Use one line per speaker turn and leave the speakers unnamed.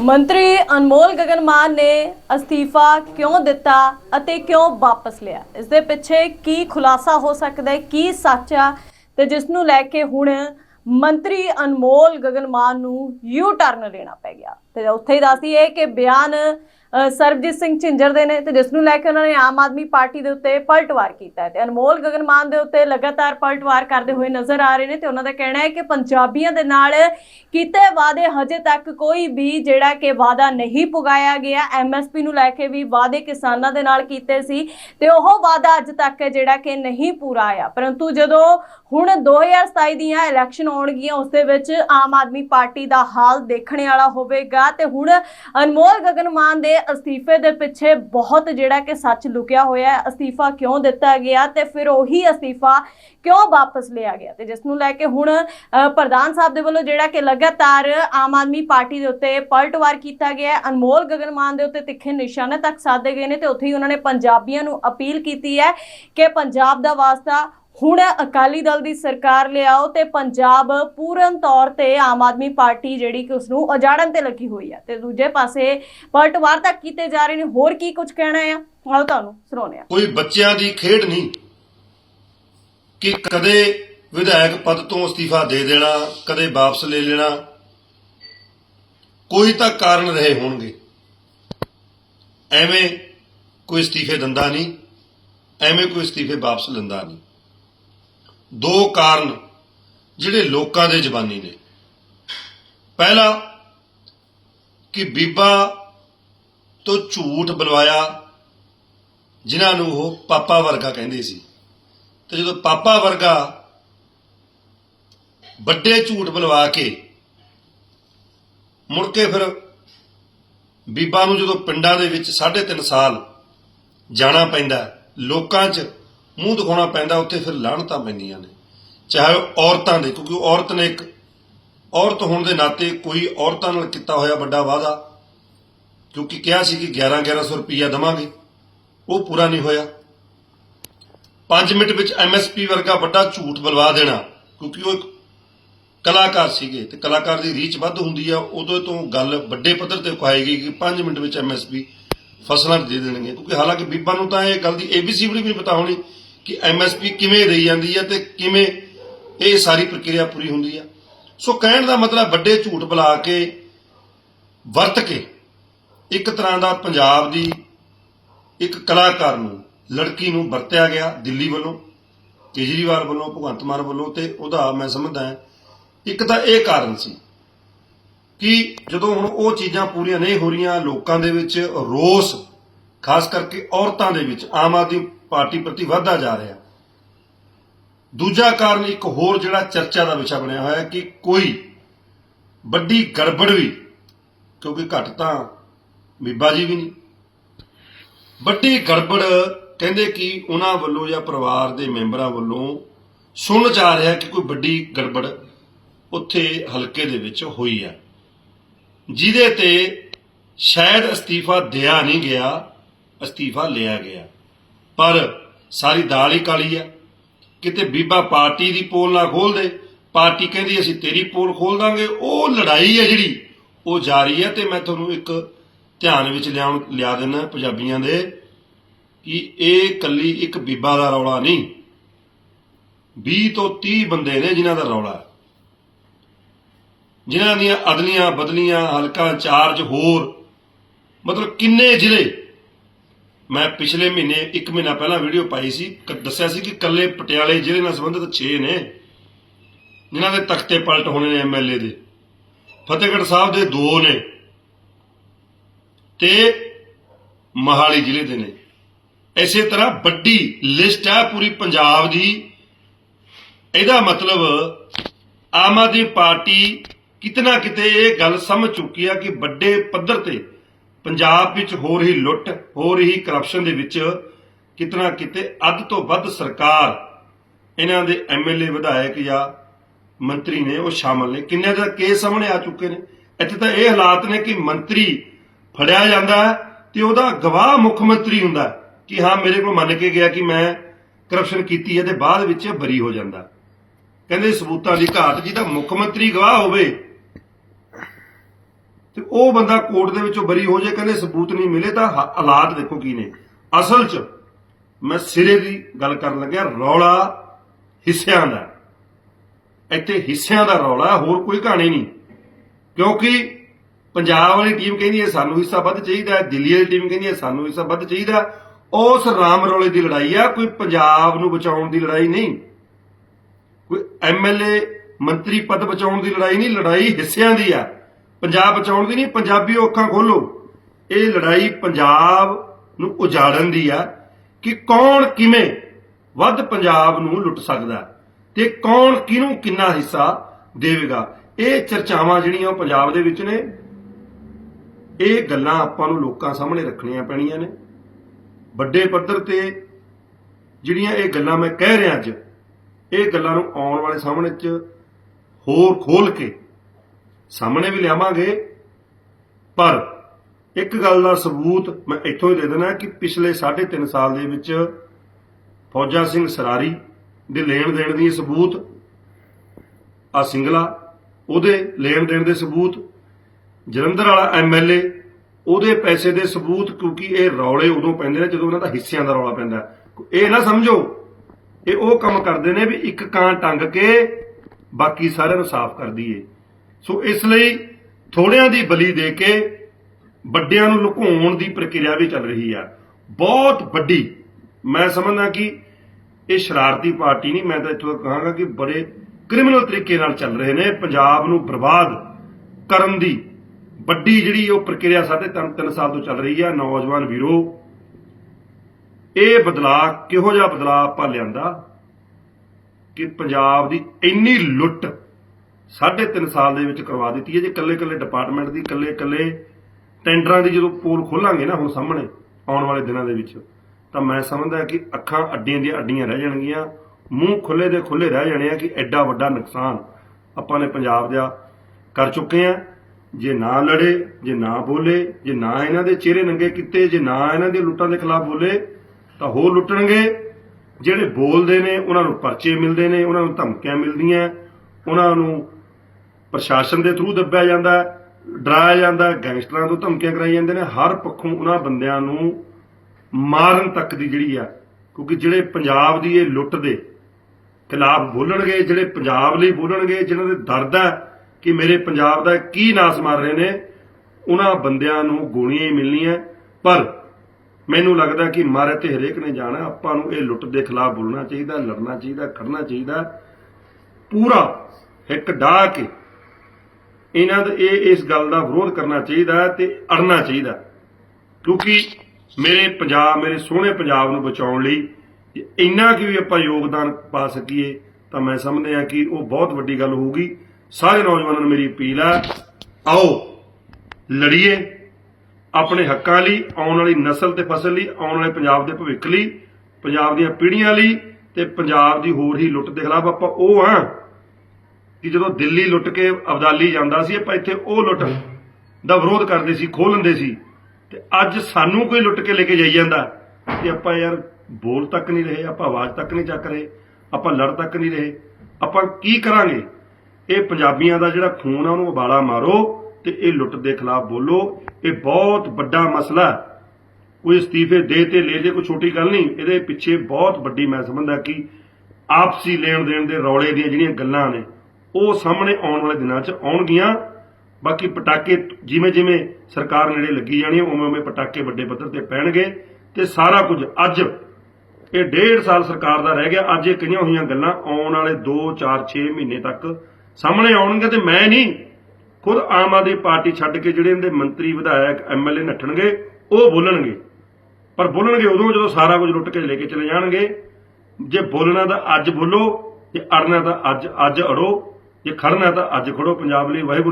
ਮੰਤਰੀ ਅਨਮੋਲ ਗਗਨ ਮਾਨ ਨੇ ਅਸਤੀਫਾ ਕਿਉਂ ਦਿੱਤਾ ਅਤੇ ਕਿਉਂ ਵਾਪਸ ਲਿਆ? ਇਸ ਦੇ ਪਿੱਛੇ ਕੀ ਖੁਲਾਸਾ ਹੋ ਸਕਦਾ ਹੈ? ਕੀ ਸੱਚ ਆ? ਤੇ ਜਿਸ ਨੂੰ ਲੈ ਕੇ ਹੁਣ ਮੰਤਰੀ ਅਨਮੋਲ ਗਗਨ ਮਾਨ ਨੂੰ ਯੂ ਟਰਨ ਲੈਣਾ ਪੈ ਗਿਆ। ਤੇ ਉੱਥੇ ਹੀ ਦੱਸਦੀ ਹੈ ਕਿ ਬਿਆਨ ਸਰਬਜੀਤ ਸਿੰਘ ਝਿੰਜਰ ਦੇ ਨੇ ਤੇ ਜਿਸ ਨੂੰ ਲੈ ਕੇ ਉਹਨਾਂ ਨੇ ਆਮ ਆਦਮੀ ਪਾਰਟੀ ਦੇ ਉੱਤੇ ਪਲਟਵਾਰ ਕੀਤਾ ਹੈ ਤੇ ਅਨਮੋਲ ਗਗਨਮਾਨ ਦੇ ਉੱਤੇ ਲਗਾਤਾਰ ਪਲਟਵਾਰ ਕਰਦੇ ਹੋਏ ਨਜ਼ਰ ਆ ਰਹੇ ਨੇ ਤੇ ਉਹਨਾਂ ਦਾ ਕਹਿਣਾ ਹੈ ਕਿ ਪੰਜਾਬੀਆਂ ਦੇ ਨਾਲ ਕੀਤੇ ਵਾਅਦੇ ਹਜੇ ਤੱਕ ਕੋਈ ਵੀ ਜਿਹੜਾ ਕਿ ਵਾਅਦਾ ਨਹੀਂ ਪੁਗਾਇਆ ਗਿਆ। ਐਮਐਸਪੀ ਨੂੰ ਲੈ ਕੇ ਵੀ ਵਾਅਦੇ ਕਿਸਾਨਾਂ ਦੇ ਨਾਲ ਕੀਤੇ ਸੀ ਤੇ ਉਹ ਵਾਅਦਾ ਅੱਜ ਤੱਕ ਜਿਹੜਾ ਕਿ ਨਹੀਂ ਪੂਰਾ ਆਇਆ। ਪਰੰਤੂ ਜਦੋਂ ਹੁਣ 2027 ਦੀਆਂ ਇਲੈਕਸ਼ਨ ਆਉਣਗੀਆਂ, ਉਸ ਦੇ ਵਿੱਚ ਆਮ ਆਦਮੀ ਪਾਰਟੀ ਦਾ ਹਾਲ ਦੇਖਣ ਵਾਲਾ ਹੋਵੇਗਾ ਤੇ ਹੁਣ ਅਨਮੋਲ ਗਗਨਮਾਨ ਦੇ ਅਸਤੀਫੇ ਦੇ ਪਿੱਛੇ ਬਹੁਤ ਜਿਹੜਾ ਕਿ ਸੱਚ ਲੁਕਿਆ ਹੋਇਆ ਹੈ। ਅਸਤੀਫਾ ਕਿਉਂ ਦਿੱਤਾ ਗਿਆ ਤੇ ਫਿਰ ਉਹੀ ਅਸਤੀਫਾ ਕਿਉਂ ਵਾਪਸ ਲਿਆ ਗਿਆ ਤੇ ਜਿਸ ਨੂੰ ਲੈ ਕੇ ਹੁਣ ਅ, ਪ੍ਰਧਾਨ ਸਾਹਿਬ ਦੇ ਵੱਲੋਂ ਜਿਹੜਾ ਕਿ ਲਗਾਤਾਰ ਆਮ ਆਦਮੀ ਪਾਰਟੀ ਦੇ ਉੱਤੇ ਪਲਟਵਾਰ ਕੀਤਾ ਗਿਆ ਹੈ। ਅਨਮੋਲ ਗਗਨਮਾਨ ਦੇ ਉੱਤੇ ਤਿੱਖੇ ਨਿਸ਼ਾਨੇ ਤੱਕ ਸਾਧੇ ਗਏ ਨੇ ਤੇ ਉੱਥੇ ਹੀ ਉਹਨਾਂ ਨੇ ਪੰਜਾਬੀਆਂ ਨੂੰ ਅਪੀਲ ਕੀਤੀ ਹੈ ਕਿ ਪੰਜਾਬ ਦਾ ਵਾਸਤਾ ਹੁਣ ਅਕਾਲੀ ਦਲ ਦੀ ਸਰਕਾਰ ਲਿਆਓ ਤੇ ਪੰਜਾਬ ਪੂਰਨ ਤੌਰ ਤੇ ਆਮ ਆਦਮੀ ਪਾਰਟੀ ਜਿਹੜੀ ਕਿ ਉਸ ਨੂੰ ਉਜਾੜਨ ਤੇ ਲੱਗੀ ਹੋਈ ਹੈ। ਤੇ ਦੂਜੇ ਪਾਸੇ ਪਲਟਵਾਰ ਤੱਕ ਕੀਤੇ ਜਾ ਰਹੇ ਨੇ। ਹੋਰ ਕੀ ਕੁਝ ਕਹਿਣਾ ਆ ਆਓ ਤੁਹਾਨੂੰ ਸੁਣਾਉਂਦੇ ਆ
ਕੋਈ ਬੱਚਿਆਂ ਦੀ ਖੇਡ ਨਹੀਂ ਕਿ ਕਦੇ ਵਿਧਾਇਕ ਪਦ ਤੋਂ ਅਸਤੀਫਾ ਦੇ ਦੇਣਾ, ਕਦੇ ਵਾਪਸ ਲੈ ਲੈਣਾ। ਕੋਈ ਤਾਂ ਕਾਰਨ ਰਹੇ ਹੋਣਗੇ। ਐਵੇਂ ਕੋਈ ਅਸਤੀਫੇ ਦਿੰਦਾ ਨਹੀਂ, ਐਵੇਂ ਕੋਈ ਅਸਤੀਫੇ ਵਾਪਸ ਲੈਂਦਾ ਨਹੀਂ। ਦੋ ਕਾਰਨ ਜਿਹੜੇ ਲੋਕਾਂ ਦੇ ਜ਼ਬਾਨੀ ਨੇ। ਪਹਿਲਾ, ਕਿ ਬੀਬਾ ਤੋਂ ਝੂਠ ਬੁਲਵਾਇਆ, ਜਿਨ੍ਹਾਂ ਨੂੰ ਉਹ ਪਾਪਾ ਵਰਗਾ ਕਹਿੰਦੇ ਸੀ। ਤੇ ਜਦੋਂ ਪਾਪਾ ਵਰਗਾ ਵੱਡੇ ਝੂਠ ਬੁਲਵਾ ਕੇ ਮੁੜ ਕੇ ਫਿਰ ਬੀਬਾ ਨੂੰ ਜਦੋਂ ਪਿੰਡਾਂ ਦੇ ਵਿੱਚ 3.5 ਸਾਲ ਜਾਣਾ ਪੈਂਦਾ, ਲੋਕਾਂ 'ਚ ਮੂੰਹ ਦਿਖਾਉਣਾ ਪੈਂਦਾ, ਉੱਥੇ ਫਿਰ ਲਾਹਣਤਾਂ ਪੈਂਦੀਆਂ ਨੇ। ਚਾਹੇ ਉਹ ਔਰਤਾਂ ਦੇ ਕਿਉਂਕਿ ਔਰਤ ਨੇ ਇੱਕ ਔਰਤ ਹੋਣ ਦੇ ਨਾਤੇ ਕੋਈ ਔਰਤਾਂ ਨਾਲ ਕੀਤਾ ਹੋਇਆ ਵੱਡਾ ਵਾਅਦਾ, ਕਿਉਂਕਿ ਕਿਹਾ ਸੀ ਕਿ 11 1100 ਰੁਪਈਆ ਦਵਾਂਗੇ, ਉਹ ਪੂਰਾ ਨਹੀਂ ਹੋਇਆ। 5 ਮਿੰਟ ਵਿੱਚ ਐਮਐਸਪੀ ਵਰਗਾ ਵੱਡਾ ਝੂਠ ਬਲਵਾ ਦੇਣਾ, ਕਿਉਂਕਿ ਉਹ ਇੱਕ ਕਲਾਕਾਰ ਸੀਗੇ, ਤੇ ਕਲਾਕਾਰ ਦੀ ਰੀਚ ਵੱਧ ਹੁੰਦੀ ਆ, ਉਦੋਂ ਤੋਂ ਗੱਲ ਵੱਡੇ ਪੱਧਰ ਤੇ ਕਹਾਏਗੀ ਕਿ 5 ਮਿੰਟ ਵਿੱਚ ਐਮਐਸਪੀ ਫਸਲਾਂ ਦੇ ਦੇਣਗੇ। ਕਿਉਂਕਿ ਹਾਲਾਂਕਿ ਬੀਬਾ ਨੂੰ ਤਾਂ ਇਹ ਗੱਲ ਦੀ ਏਬੀਸੀ ਵੀ ਨਹੀਂ ਪਤਾ ਹੋਣੀ ਕਿ ਐਮਐਸਪੀ ਕਿਵੇਂ ਦੇਈ ਜਾਂਦੀ ਹੈ ਤੇ ਕਿਵੇਂ ਇਹ ਸਾਰੀ ਪ੍ਰਕਿਰਿਆ ਪੂਰੀ ਹੁੰਦੀ ਆ। ਸੋ ਕਹਿਣ ਦਾ ਮਤਲਬ ਵੱਡੇ ਝੂਠ ਬੁਲਾ ਕੇ, ਵਰਤ ਕੇ ਇੱਕ ਤਰ੍ਹਾਂ ਦਾ ਪੰਜਾਬ ਦੀ ਇੱਕ ਕਲਾਕਾਰ ਨੂੰ, ਲੜਕੀ ਨੂੰ ਵਰਤਿਆ ਗਿਆ ਦਿੱਲੀ ਵੱਲੋਂ, ਕੇਜਰੀਵਾਲ ਵੱਲੋਂ, ਭਗਵੰਤ ਮਾਨ ਵੱਲੋਂ ਤੇ ਉਹਦਾ ਮੈਂ ਸਮਝਦਾ ਇੱਕ ਤਾਂ ਇਹ ਕਾਰਨ ਸੀ ਕਿ ਜਦੋਂ ਹੁਣ ਉਹ ਚੀਜ਼ਾਂ ਪੂਰੀਆਂ ਨਹੀਂ ਹੋ ਰਹੀਆਂ, ਲੋਕਾਂ ਦੇ ਵਿੱਚ ਰੋਸ, ਖਾਸ ਕਰਕੇ ਔਰਤਾਂ ਦੇ ਵਿੱਚ, ਆਮ ਆਦਮੀ ਪਾਰਟੀ ਪ੍ਰਤੀ ਵਧਦਾ ਜਾ ਰਿਹਾ। ਦੂਜਾ ਕਾਰਨ ਇੱਕ ਹੋਰ ਜਿਹੜਾ ਚਰਚਾ ਦਾ ਵਿਸ਼ਾ ਬਣਿਆ ਹੋਇਆ ਹੈ ਕਿ ਕੋਈ ਵੱਡੀ ਗੜਬੜ ਵੀ, ਕਿਉਂਕਿ ਘੱਟ ਤਾਂ ਬੀਬਾ ਜੀ ਵੀ ਨਹੀਂ। ਵੱਡੀ ਗੜਬੜ ਕਹਿੰਦੇ ਕਿ ਉਹਨਾਂ ਵੱਲੋਂ ਜਾਂ ਪਰਿਵਾਰ ਦੇ ਮੈਂਬਰਾਂ ਵੱਲੋਂ ਸੁਣ ਜਾ ਰਿਹਾ ਕਿ ਕੋਈ ਵੱਡੀ ਗੜਬੜ ਉੱਥੇ ਹਲਕੇ ਦੇ ਵਿੱਚ ਹੋਈ ਹੈ। ਜਿਹਦੇ ਤੇ ਸ਼ਾਇਦ ਅਸਤੀਫਾ ਦਿਆ ਨਹੀਂ ਗਿਆ, ਅਸਤੀਫਾ ਲਿਆ ਗਿਆ। ਪਰ ਸਾਰੀ ਦਾਲ ਹੀ ਕਾਲੀ ਹੈ ਕਿਤੇ ਬੀਬਾ ਪਾਰਟੀ ਦੀ ਪੋਲ ਨਾ ਖੋਲ ਦੇ। ਪਾਰਟੀ ਕਹਿੰਦੀ, ਅਸੀਂ ਤੇਰੀ ਪੋਲ ਖੋਲ ਦਾਂਗੇ। ਉਹ ਲੜਾਈ ਹੈ ਜਿਹੜੀ, ਉਹ ਜਾਰੀ ਹੈ ਤੇ ਮੈਂ ਤੁਹਾਨੂੰ ਇੱਕ ਧਿਆਨ ਵਿੱਚ ਲਿਆਉਣ, ਲਿਆ ਦਿੰਦਾ ਪੰਜਾਬੀਆਂ ਦੇ ਕਿ ਇਹ ਕੱਲੀ ਇੱਕ ਬੀਬਾ ਦਾ ਰੌਲਾ ਨਹੀਂ। 20 ਤੋਂ 30 ਬੰਦੇ ਨੇ ਜਿਨ੍ਹਾਂ ਦਾ ਰੌਲਾ। ਹੈ ਜਿਨ੍ਹਾਂ ਦੀਆਂ ਅਦਲੀਆਂ ਬਦਲੀਆਂ ਹਲਕਾ ਚਾਰਜ ਹੋਰ, ਮਤਲਬ ਕਿੰਨੇ ਜ਼ਿਲ੍ਹੇ ਮੈਂ ਪਿਛਲੇ ਮਹੀਨੇ 1 ਮਹੀਨਾ ਪਹਿਲਾਂ ਵੀਡੀਓ ਪਾਈ ਸੀ, ਕ- ਦੱਸਿਆ ਸੀ ਕਿ ਕੱਲੇ ਪਟਿਆਲੇ ਜ਼ਿਲ੍ਹੇ ਨਾਲ ਸੰਬੰਧਿਤ 6 ਨੇ, ਜਿਨ੍ਹਾਂ ਦੇ ਤਖਤੇ ਪਲਟ ਹੋਣੇ ਨੇ ਐਮਐਲਏ ਦੇ। ਫਤਿਹਗੜ੍ਹ ਸਾਹਿਬ ਦੇ 2 ਨੇ ਤੇ ਮਹਾਲੀ ਜ਼ਿਲ੍ਹੇ ਦੇ ਨੇ। ਇਸੇ ਤਰ੍ਹਾਂ ਵੱਡੀ ਲਿਸਟ ਹੈ ਪੂਰੀ ਪੰਜਾਬ ਦੀ। ਇਹਦਾ ਮਤਲਬ ਆਮ ਆਦਮੀ ਪਾਰਟੀ ਕਿਤਨਾ ਕਿਤੇ ਇਹ ਗੱਲ ਸਮਝ ਚੁੱਕੀ ਆ ਕਿ ਵੱਡੇ ਪੱਧਰ ਤੇ ਪੰਜਾਬ ਵਿੱਚ ਹੋ ਰਹੀ ਲੁੱਟ, ਹੋ ਰਹੀ ਕਰਪਸ਼ਨ ਦੇ ਵਿੱਚ ਕਿਤਨਾ ਕਿਤੇ ਅੱਧ ਤੋਂ ਵੱਧ ਸਰਕਾਰ ਇਹਨਾਂ ਦੇ ਐਮਐਲਏ ਵਿਧਾਇਕ ਜਾਂ ਮੰਤਰੀ ਨੇ ਉਹ ਸ਼ਾਮਲ ਨੇ। ਕਿੰਨੇ ਦਾ ਕੇਸ ਸਾਹਮਣੇ ਆ ਚੁੱਕੇ ਨੇ। ਇੱਥੇ ਤਾਂ ਇਹ ਹਾਲਾਤ ਨੇ ਕਿ ਮੰਤਰੀ ਫੜਿਆ ਜਾਂਦਾ ਹੈ ਤੇ ਉਹਦਾ ਗਵਾਹ ਮੁੱਖ ਮੰਤਰੀ ਹੁੰਦਾ ਕਿ ਹਾਂ, ਮੇਰੇ ਕੋਲ ਮੰਨ ਕੇ ਗਿਆ ਕਿ ਮੈਂ ਕਰਪਸ਼ਨ ਕੀਤੀ ਹੈ ਤੇ ਬਾਅਦ ਵਿੱਚ ਬਰੀ ਹੋ ਜਾਂਦਾ ਕਹਿੰਦੇ ਸਬੂਤਾਂ ਦੀ ਘਾਟ, ਜਿਹਦਾ ਮੁੱਖ ਮੰਤਰੀ ਗਵਾਹ ਹੋਵੇ ਤੇ ਉਹ ਬੰਦਾ ਕੋਰਟ ਦੇ ਵਿੱਚੋਂ ਬਰੀ ਹੋ ਜੇ, ਕਹਿੰਦੇ ਸਬੂਤ ਨਹੀਂ ਮਿਲੇ ਤਾਂ ਹਾਲਾਤ ਦੇਖੋ ਕੀ ਨੇ। ਅਸਲ 'ਚ ਮੈਂ ਸਿਰੇ ਦੀ ਗੱਲ ਕਰਨ ਲੱਗਿਆ, ਰੌਲਾ ਹਿੱਸਿਆਂ ਦਾ। ਇੱਥੇ ਹਿੱਸਿਆਂ ਦਾ ਰੌਲਾ, ਹੋਰ ਕੋਈ ਕਹਾਣੀ ਨਹੀਂ। ਕਿਉਂਕਿ ਪੰਜਾਬ ਵਾਲੀ ਟੀਮ ਕਹਿੰਦੀ ਹੈ, ਸਾਨੂੰ ਹਿੱਸਾ ਵੱਧ ਚਾਹੀਦਾ ਦਿੱਲੀ ਵਾਲੀ ਟੀਮ ਕਹਿੰਦੀ ਹੈ, ਸਾਨੂੰ ਹਿੱਸਾ ਵੱਧ ਚਾਹੀਦਾ। ਉਸ ਰਾਮ ਰੌਲੇ ਦੀ ਲੜਾਈ ਆ, ਕੋਈ ਪੰਜਾਬ ਨੂੰ ਬਚਾਉਣ ਦੀ ਲੜਾਈ ਨਹੀਂ। ਕੋਈ ਐਮਐਲਏ ਮੰਤਰੀ ਪਦ ਬਚਾਉਣ ਦੀ ਲੜਾਈ ਨਹੀਂ, ਲੜਾਈ ਹਿੱਸਿਆਂ ਦੀ ਆ। ਪੰਜਾਬ ਬਚਾਉਣ ਦੀ ਨਹੀਂ ਪੰਜਾਬੀਓ ਅੱਖਾਂ ਖੋਲੋ। ਇਹ ਲੜਾਈ ਪੰਜਾਬ ਨੂੰ ਉਜਾੜਨ ਦੀ ਆ ਕਿ ਕੌਣ ਕਿਵੇਂ ਵੱਧ ਪੰਜਾਬ ਨੂੰ ਲੁੱਟ ਸਕਦਾ ਹੈ ਤੇ ਕੌਣ ਕਿਹਨੂੰ ਕਿੰਨਾ ਹਿੱਸਾ ਦੇਵੇਗਾ। ਇਹ ਚਰਚਾਵਾਂ ਜਿਹੜੀਆਂ ਉਹ ਪੰਜਾਬ ਦੇ ਵਿੱਚ ਨੇ, ਇਹ ਗੱਲਾਂ ਆਪਾਂ ਨੂੰ ਲੋਕਾਂ ਸਾਹਮਣੇ ਰੱਖਣੀਆਂ ਪੈਣੀਆਂ ਨੇ। ਵੱਡੇ ਪੱਧਰ ਤੇ ਜਿਹੜੀਆਂ ਇਹ ਗੱਲਾਂ ਮੈਂ ਕਹਿ ਰਿਹਾ ਅੱਜ, ਇਹ ਗੱਲਾਂ ਨੂੰ ਆਉਣ ਵਾਲੇ ਸਾਹਮਣੇ ਚ ਹੋਰ ਖੋਲ ਕੇ ਸਾਹਮਣੇ ਵੀ ਲਿਆਵਾਂਗੇ। ਪਰ ਇੱਕ ਗੱਲ ਦਾ ਸਬੂਤ ਮੈਂ ਇੱਥੋਂ ਹੀ ਦੇ ਦੇਣਾ ਕਿ ਪਿਛਲੇ 3.5 ਸਾਲ ਦੇ ਵਿੱਚ ਫੌਜਾ ਸਿੰਘ ਸਰਾਰੀ ਦੇ ਲੈਣ ਦੇਣ ਦੀ ਸਬੂਤ, ਆ ਸਿੰਗਲਾ ਉਹਦੇ ਲੈਣ ਦੇਣ ਦੇ ਸਬੂਤ, ਜਲੰਧਰ ਵਾਲਾ ਐਮਐਲਏ ਉਹਦੇ ਪੈਸੇ ਦੇ ਸਬੂਤ ਕਿਉਂਕਿ ਇਹ ਰੌਲੇ ਉਦੋਂ ਪੈਂਦੇ ਨੇ ਜਦੋਂ ਉਹਨਾਂ ਦਾ ਹਿੱਸਿਆਂ ਦਾ ਰੌਲਾ ਪੈਂਦਾ। ਇਹ ਨਾ ਸਮਝੋ, ਇਹ ਉਹ ਕੰਮ ਕਰਦੇ ਨੇ ਵੀ ਇੱਕ ਕਾਂ ਟੰਗ ਕੇ ਬਾਕੀ ਸਾਰਿਆਂ ਨੂੰ ਸਾਫ਼ ਕਰ ਦਈਏ। ਸੋ ਇਸ ਲਈ ਥੋੜਿਆਂ ਦੀ ਬਲੀ ਦੇ ਕੇ ਵੱਡਿਆਂ ਨੂੰ ਲੁਕਾਉਣ ਦੀ ਪ੍ਰਕਿਰਿਆ ਵੀ ਚੱਲ ਰਹੀ ਆ। ਬਹੁਤ ਵੱਡੀ। ਮੈਂ ਸਮਝਦਾ ਕਿ ਇਹ ਸ਼ਰਾਰਤੀ ਪਾਰਟੀ ਨਹੀਂ, ਮੈਂ ਤਾਂ ਇੱਥੋਂ ਕਹਾਂਗਾ ਕਿ ਬੜੇ ਕ੍ਰਿਮੀਨਲ ਤਰੀਕੇ ਨਾਲ ਚੱਲ ਰਹੇ ਨੇ। ਪੰਜਾਬ ਨੂੰ ਬਰਬਾਦ ਕਰਨ ਦੀ ਵੱਡੀ ਜਿਹੜੀ ਉਹ ਪ੍ਰਕਿਰਿਆ ਸਾਢੇ ਤਿੰਨ ਤਿੰਨ ਸਾਲ ਤੋਂ ਚੱਲ ਰਹੀ ਆ। ਨੌਜਵਾਨ ਵੀਰੋ, ਇਹ ਬਦਲਾਅ ਕਿਹੋ ਜਿਹਾ ਬਦਲਾਅ ਆਪਾਂ ਲਿਆਂਦਾ ਕਿ ਪੰਜਾਬ ਦੀ ਇੰਨੀ ਲੁੱਟ ਸਾਢੇ ਤਿੰਨ ਸਾਲ ਦੇ ਵਿੱਚ ਕਰਵਾ ਦਿੱਤੀ ਹੈ। ਜੇ ਕੱਲੇ ਕੱਲੇ ਡਿਪਾਰਟਮੈਂਟ ਦੀ ਕੱਲੇ ਕੱਲੇ ਟੈਂਡਰਾਂ ਦੀ ਜਦੋਂ ਪੋਲ ਖੋਲਾਂਗੇ ਨਾ ਹੁਣ ਸਾਹਮਣੇ ਆਉਣ ਵਾਲੇ ਦਿਨਾਂ ਦੇ ਵਿੱਚ, ਤਾਂ ਮੈਂ ਸਮਝਦਾ ਕਿ ਅੱਖਾਂ ਅੱਡੀਆਂ ਦੀਆਂ ਅੱਡੀਆਂ ਰਹਿ ਜਾਣਗੀਆਂ, ਮੂੰਹ ਖੁੱਲੇ ਦੇ ਖੁੱਲੇ ਰਹਿ ਜਾਣੇ ਆ ਕਿ ਐਡਾ ਵੱਡਾ ਨੁਕਸਾਨ ਆਪਾਂ ਨੇ ਪੰਜਾਬ ਦਾ ਕਰ ਚੁੱਕੇ ਆ। ਜੇ ਨਾ ਲੜੇ, ਜੇ ਨਾ ਬੋਲੇ, ਜੇ ਨਾ ਇਹਨਾਂ ਦੇ ਚਿਹਰੇ ਨੰਗੇ ਕੀਤੇ, ਜੇ ਨਾ ਇਹਨਾਂ ਦੇ ਲੁੱਟਾਂ ਦੇ ਖਿਲਾਫ ਬੋਲੇ, ਤਾਂ ਹੋਰ ਲੁੱਟਣਗੇ। ਜਿਹੜੇ ਬੋਲਦੇ ਨੇ, ਉਹਨਾਂ ਨੂੰ ਪਰਚੇ ਮਿਲਦੇ ਨੇ, ਉਹਨਾਂ ਨੂੰ ਧਮਕੀਆਂ ਮਿਲਦੀਆਂ, ਉਹਨਾਂ ਨੂੰ ਪ੍ਰਸ਼ਾਸਨ ਦੇ ਥਰੂ ਦੱਬਿਆ ਜਾਂਦਾ ਡਰਾਇਆ ਜਾਂਦਾ ਗੈਂਗਸਟਰਾਂ ਤੋਂ ਧਮਕੀਆਂ ਕਰਾਈ ਜਾਂਦੇ ਨੇ, ਹਰ ਪੱਖੋਂ ਉਹਨਾਂ ਬੰਦਿਆਂ ਨੂੰ ਮਾਰਨ ਤੱਕ ਦੀ ਜਿਹੜੀ ਆ, ਕਿਉਂਕਿ ਜਿਹੜੇ ਪੰਜਾਬ ਦੀ ਇਹ ਲੁੱਟ ਦੇ ਖਿਲਾਫ ਬੋਲਣਗੇ, ਜਿਹੜੇ ਪੰਜਾਬ ਲਈ ਬੋਲਣਗੇ, ਜਿਨ੍ਹਾਂ ਦੇ ਦਰਦ ਹੈ ਕਿ ਮੇਰੇ ਪੰਜਾਬ ਦਾ ਕੀ ਨਾਸ ਮਾਰ ਰਹੇ ਨੇ, ਉਹਨਾਂ ਬੰਦਿਆਂ ਨੂੰ ਗੋਲੀਆਂ ਹੀ ਮਿਲਣੀਆਂ ਪਰ ਮੈਨੂੰ ਲੱਗਦਾ ਕਿ ਮਾਰੇ ਤੇ ਹਰੇਕ ਨੇ ਜਾਣਾ ਆਪਾਂ ਨੂੰ ਇਹ ਲੁੱਟ ਦੇ ਖਿਲਾਫ ਬੋਲਣਾ ਚਾਹੀਦਾ, ਲੜਨਾ ਚਾਹੀਦਾ ਖੜਨਾ ਚਾਹੀਦਾ, ਪੂਰਾ ਇੱਕ ਡਾਹ ਕੇ ਇਹਨਾਂ ਦਾ ਇਹ ਇਸ ਗੱਲ ਦਾ ਵਿਰੋਧ ਕਰਨਾ ਚਾਹੀਦਾ ਹੈ ਤੇ ਅੜਨਾ ਚਾਹੀਦਾ ਕਿਉਂਕਿ ਮੇਰੇ ਪੰਜਾਬ, ਮੇਰੇ ਸੋਹਣੇ ਪੰਜਾਬ ਨੂੰ ਬਚਾਉਣ ਲਈ ਇੰਨਾ ਕਿ ਵੀ ਆਪਾਂ ਯੋਗਦਾਨ ਪਾ ਸਕੀਏ, ਤਾਂ ਮੈਂ ਸਮਝਦਾ ਕਿ ਉਹ ਬਹੁਤ ਵੱਡੀ ਗੱਲ ਹੋਊਗੀ। ਸਾਰੇ ਨੌਜਵਾਨਾਂ ਨੂੰ ਮੇਰੀ ਅਪੀਲ ਹੈ, ਆਓ ਲੜੀਏ ਆਪਣੇ ਹੱਕਾਂ ਲਈ, ਆਉਣ ਵਾਲੀ ਨਸਲ ਤੇ ਫਸਲ ਲਈ, ਆਉਣ ਵਾਲੇ ਪੰਜਾਬ ਦੇ ਭਵਿੱਖ ਲਈ, ਪੰਜਾਬ ਦੀਆਂ ਪੀੜ੍ਹੀਆਂ ਲਈ ਤੇ ਪੰਜਾਬ ਦੀ ਹੋਰ ਹੀ ਲੁੱਟ ਦੇ ਖਿਲਾਫ ਆਪਾਂ ਉਹ ਆ ਕਿ ਜਦੋਂ ਦਿੱਲੀ ਲੁੱਟ ਕੇ ਅਬਦਾਲੀ ਜਾਂਦਾ ਸੀ ਆਪਾਂ ਇੱਥੇ ਉਹ ਲੁੱਟ ਦਾ ਵਿਰੋਧ ਕਰਦੇ ਸੀ ਖੋਹ ਲੈਂਦੇ ਸੀ। ਤੇ ਅੱਜ ਸਾਨੂੰ ਕੋਈ ਲੁੱਟ ਕੇ ਲੈ ਕੇ ਜਾਈ ਜਾਂਦਾ। ਤੇ ਆਪਾਂ ਯਾਰ ਬੋਲ ਤੱਕ ਨਹੀਂ ਰਹੇ ਆਪਾਂ ਆਵਾਜ਼ ਤੱਕ ਨਹੀਂ ਚੱਕ ਰਹੇ ਆਪਾਂ ਲੜ ਤੱਕ ਨਹੀਂ ਰਹੇ। ਆਪਾਂ ਕੀ ਕਰਾਂਗੇ? ਇਹ ਪੰਜਾਬੀਆਂ ਦਾ ਜਿਹੜਾ ਖੂਨ ਆ ਉਹਨੂੰ ਉਬਾਲਾ ਮਾਰੋ ਤੇ ਇਹ ਲੁੱਟ ਦੇ ਖਿਲਾਫ ਬੋਲੋ। ਇਹ ਬਹੁਤ ਵੱਡਾ ਮਸਲਾ ਕੋਈ ਅਸਤੀਫੇ ਦੇ ਤੇ ਲੈ ਜੇ ਕੋਈ ਛੋਟੀ ਗੱਲ ਨਹੀਂ। ਇਹਦੇ ਪਿੱਛੇ ਬਹੁਤ ਵੱਡੀ ਮੈਂ ਸਮਝਦਾ ਕਿ ਆਪਸੀ ਲੈਣ ਦੇਣ ਦੇ ਰੌਲੇ ਦੀਆਂ ਜਿਹੜੀਆਂ ਗੱਲਾਂ ਨੇ ਉਹ ਸਾਹਮਣੇ ਆਉਣ ਵਾਲੇ ਦਿਨਾਂ 'ਚ ਆਉਣਗੀਆਂ। ਬਾਕੀ ਪਟਾਕੇ ਜਿਵੇਂ ਜਿਵੇਂ ਸਰਕਾਰ ਨੇੜੇ ਲੱਗੀ ਜਾਣੀ, ਉਵੇਂ ਉਵੇਂ ਪਟਾਕੇ ਵੱਡੇ ਪੱਧਰ ਤੇ ਪੈਣਗੇ ਤੇ ਸਾਰਾ ਕੁਝ ਅੱਜ, ਇਹ ਡੇਢ ਸਾਲ ਸਰਕਾਰ ਦਾ ਰਹਿ ਗਿਆ। ਅੱਜ ਇਹ ਕਈਆਂ ਹੋਈਆਂ ਗੱਲਾਂ ਆਉਣ ਵਾਲੇ 2 4 6 ਮਹੀਨੇ ਤੱਕ ਸਾਹਮਣੇ ਆਉਣਗੇ ਤੇ ਮੈਂ ਨਹੀਂ, ਖੁਦ ਆਮ ਆਦਮੀ ਪਾਰਟੀ ਛੱਡ ਕੇ ਜਿਹੜੇ ਇਹਦੇ ਮੰਤਰੀ, ਵਿਧਾਇਕ ਐਮਐਲਏ ਨੱਠਣਗੇ, ਉਹ ਬੋਲਣਗੇ। ਪਰ ਬੋਲਣਗੇ ਉਦੋਂ ਜਦੋਂ ਸਾਰਾ ਕੁਝ ਲੁੱਟ ਕੇ ਲੈ ਕੇ ਚਲੇ ਜਾਣਗੇ। ਜੇ ਬੋਲਣਾ ਤਾਂ ਅੱਜ ਬੋਲੋ, ਜੇ ਅੜਨਾ ਤਾਂ ਅੱਜ ਅੱਜ ਅੜੋ। ਜੇ ਖੜਨਾ ਤਾਂ ਅੱਜ ਖੜੋ ਪੰਜਾਬ ਲਈ ਵਾਹਿਗੁਰੂ